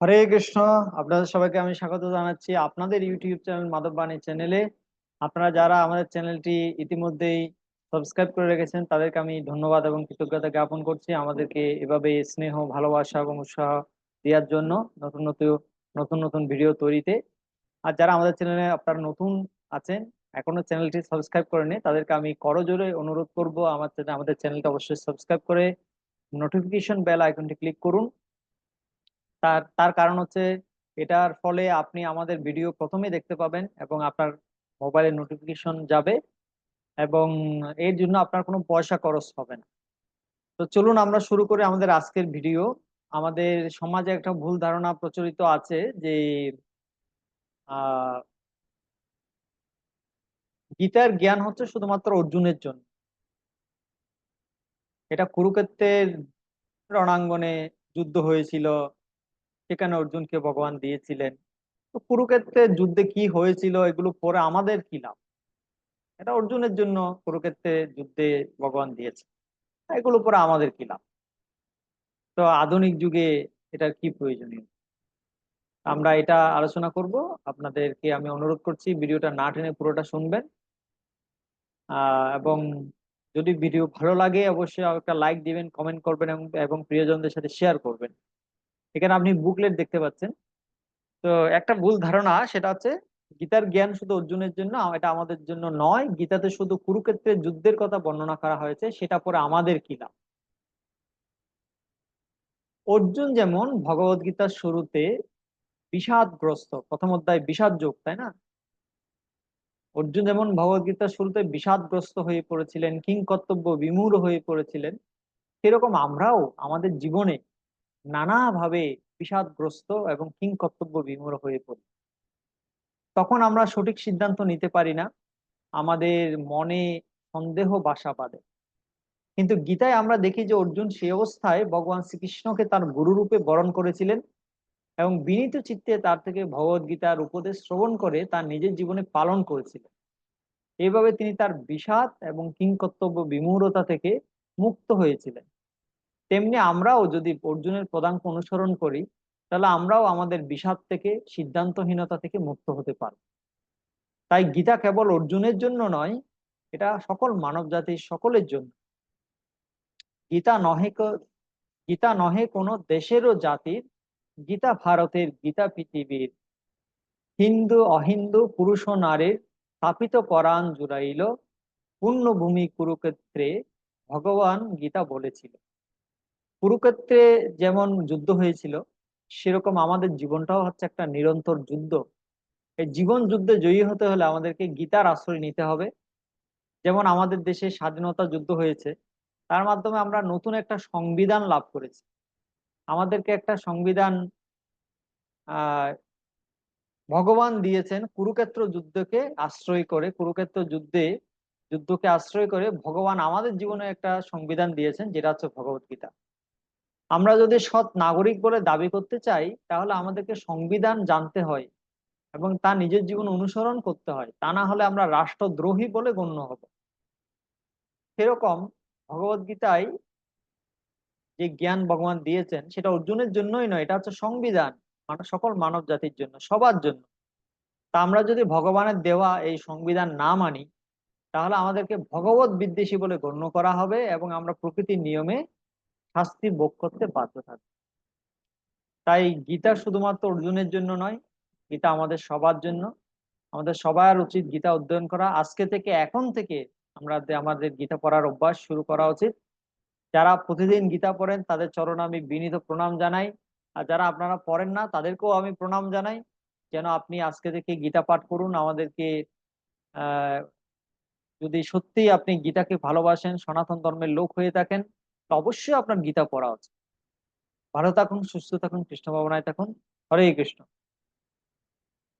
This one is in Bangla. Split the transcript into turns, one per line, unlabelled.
হরে কৃষ্ণ, আপনাদের সবাইকে আমি স্বাগত জানাচ্ছি আপনাদের ইউটিউব চ্যানেল মাধব বাণী চ্যানেলে আপনারা যারা আমাদের চ্যানেলটি ইতিমধ্যেই সাবস্ক্রাইব করে রেখেছেন, তাদেরকে আমি ধন্যবাদ এবং কৃতজ্ঞতা জ্ঞাপন করছি আমাদেরকে এভাবে স্নেহ, ভালোবাসা এবং উৎসাহ দেওয়ার জন্য নতুন নতুন নতুন নতুন ভিডিও তৈরিতে। আর যারা আমাদের চ্যানেলে আপনারা নতুন আছেন, এখনও চ্যানেলটি সাবস্ক্রাইব করেনি তাদেরকে আমি করজোরে অনুরোধ করব আমার আমাদের চ্যানেলটা অবশ্যই সাবস্ক্রাইব করে নোটিফিকেশন বেল আইকনটি ক্লিক করুন। তার তার কারণ হচ্ছে এটার ফলে আপনি আমাদের ভিডিও প্রথমে দেখতে পাবেন এবং আপনার মোবাইলে নোটিফিকেশন যাবে এবং এর জন্য আপনার কোনো পয়সা খরচ হবে না। তো চলুন আমরা শুরু করি আমাদের আজকের ভিডিও। আমাদের সমাজে একটা ভুল ধারণা প্রচলিত আছে যে গীতার জ্ঞান হচ্ছে শুধুমাত্র অর্জুনের জন্য। এটা কুরুক্ষেত্রের রণাঙ্গনে যুদ্ধ হয়েছিল সেখানে অর্জুনকে ভগবান দিয়েছিলেন। তো কুরুক্ষেত্রের যুদ্ধে কি হয়েছিল এগুলো পরে আমাদের কি লাভ? এটা অর্জুনের জন্য কুরুক্ষেত্রে যুদ্ধে ভগবান দিয়েছে। এগুলো পরে আমাদের কি লাভ? তো আধুনিক যুগে এটার কি প্রয়োজনীয়? আমরা এটা আলোচনা করব। আপনাদেরকে আমি অনুরোধ করছি ভিডিওটা না টেনে পুরোটা শুনবেন। এবং যদি ভিডিও ভালো লাগে অবশ্যই একটা লাইক দিবেন, কমেন্ট করবেন এবং প্রিয়জনদের সাথে শেয়ার করবেন। এখানে আপনি বুকলেট দেখতে পাচ্ছেন। তো একটা ভুল ধারণা, সেটা হচ্ছে গীতার জ্ঞান শুধু অর্জুনের জন্য, এটা আমাদের জন্য নয়, গীতাতে শুধু কুরুক্ষেত্রের যুদ্ধের কথা বর্ণনা করা হয়েছে, সেটা পরে আমাদের কি লাভ অর্জুন যেমন ভগবত গীতার শুরুতে বিষাদগ্রস্ত, প্রথম অধ্যায় বিষাদ যোগ, তাই না? অর্জুন যেমন ভগবত গীতার শুরুতে বিষাদগ্রস্ত হয়ে পড়েছিলেন কিং কর্তব্য বিমূর হয়ে পড়েছিলেন, সেরকম আমরাও আমাদের জীবনে নানাভাবে বিষাদগ্রস্ত এবং কিং কর্তব্য বিমূর হয়ে পড়ি। তখন আমরা সঠিক সিদ্ধান্ত নিতে পারি না, আমাদের মনে সন্দেহ বাসা বাঁধে। কিন্তু গীতায় আমরা দেখি যে অর্জুন সেই অবস্থায় ভগবান শ্রীকৃষ্ণকে তার গুরুরূপে বরণ করেছিলেন এবং বিনীত চিত্তে তার থেকে ভগবত গীতার উপদেশ শ্রবণ করে তার নিজের জীবনে পালন করেছিলেন। এইভাবে তিনি তার বিষাদ এবং কিংকর্তব্য বিমূরতা থেকে মুক্ত হয়েছিলেন। তেমনি আমরাও যদি অর্জুনের পদাঙ্ক অনুসরণ করি, তাহলে আমরাও আমাদের বিষাদ থেকে, সিদ্ধান্তহীনতা থেকে মুক্ত হতে পারব। তাই গীতা কেবল অর্জুনের জন্য নয়, এটা সকল মানব জাতির সকলের জন্য। গীতা নহে গীতা নহে কোনো দেশেরও জাতির, গীতা ভারতের, গীতা পৃথিবীর। হিন্দু, অহিন্দু, পুরুষ ও নারীর স্থাপিত পরাণ জুড়াইল, পূর্ণভূমি কুরুক্ষেত্রে ভগবান গীতা বলেছিল কুরুক্ষেত্রে যেমন যুদ্ধ হয়েছিল, সেরকম আমাদের জীবনটাও হচ্ছে একটা নিরন্তর যুদ্ধ। এই জীবন যুদ্ধে জয়ী হতে হলে আমাদেরকে গীতার আশ্রয় নিতে হবে। যেমন আমাদের দেশে স্বাধীনতা যুদ্ধ হয়েছে, তার মাধ্যমে আমরা নতুন একটা সংবিধান লাভ করেছি। আমাদেরকে একটা সংবিধান ভগবান দিয়েছেন কুরুক্ষেত্র যুদ্ধকে আশ্রয় করে, কুরুক্ষেত্র যুদ্ধে, যুদ্ধকে আশ্রয় করে ভগবান আমাদের জীবনে একটা সংবিধান দিয়েছেন, যেটা হচ্ছে ভগবত গীতা আমরা যদি সৎ নাগরিক বলে দাবি করতে চাই, তাহলে আমাদেরকে সংবিধান জানতে হয় এবং তা নিজের জীবন অনুসরণ করতে হয়। তা না হলে আমরা রাষ্ট্রদ্রোহী বলে গণ্য হব। সেরকম ভগবত গীতায় যে জ্ঞান ভগবান দিয়েছেন, সেটা অর্জুনের জন্যই নয়, এটা হচ্ছে সংবিধান সকল মানব জাতির জন্য, সবার জন্য। তা আমরা যদি ভগবানের দেওয়া এই সংবিধান না মানি, তাহলে আমাদেরকে ভগবত বিদ্বেষী বলে গণ্য করা হবে এবং আমরা প্রকৃতির নিয়মে শাস্তি ভোগ করতে বাধ্য থাকবে তাই গীতা শুধুমাত্র অর্জুনের জন্য নয়, গীতা আমাদের সবার জন্য। আমাদের সবার উচিত গীতা অধ্যয়ন করা। আজকে থেকে, এখন থেকে আমরা আমাদের গীতা পড়ার অভ্যাস শুরু করা উচিত। যারা প্রতিদিন গীতা পড়েন, তাদের চরণ আমি বিনীত প্রণাম জানাই। আর যারা আপনারা পড়েন না, তাদেরকেও আমি প্রণাম জানাই। যেন আপনি আজকে থেকে গীতা পাঠ করুন। আমাদেরকে যদি সত্যি আপনি গীতাকে ভালোবাসেন, সনাতন ধর্মের লোক হয়ে থাকেন অবশ্যই আপনার গীতা পড়া উচিত। ভালো থাকুন সুস্থ থাকুন কৃষ্ণ ভাবনায় থাকুন। হরে কৃষ্ণ।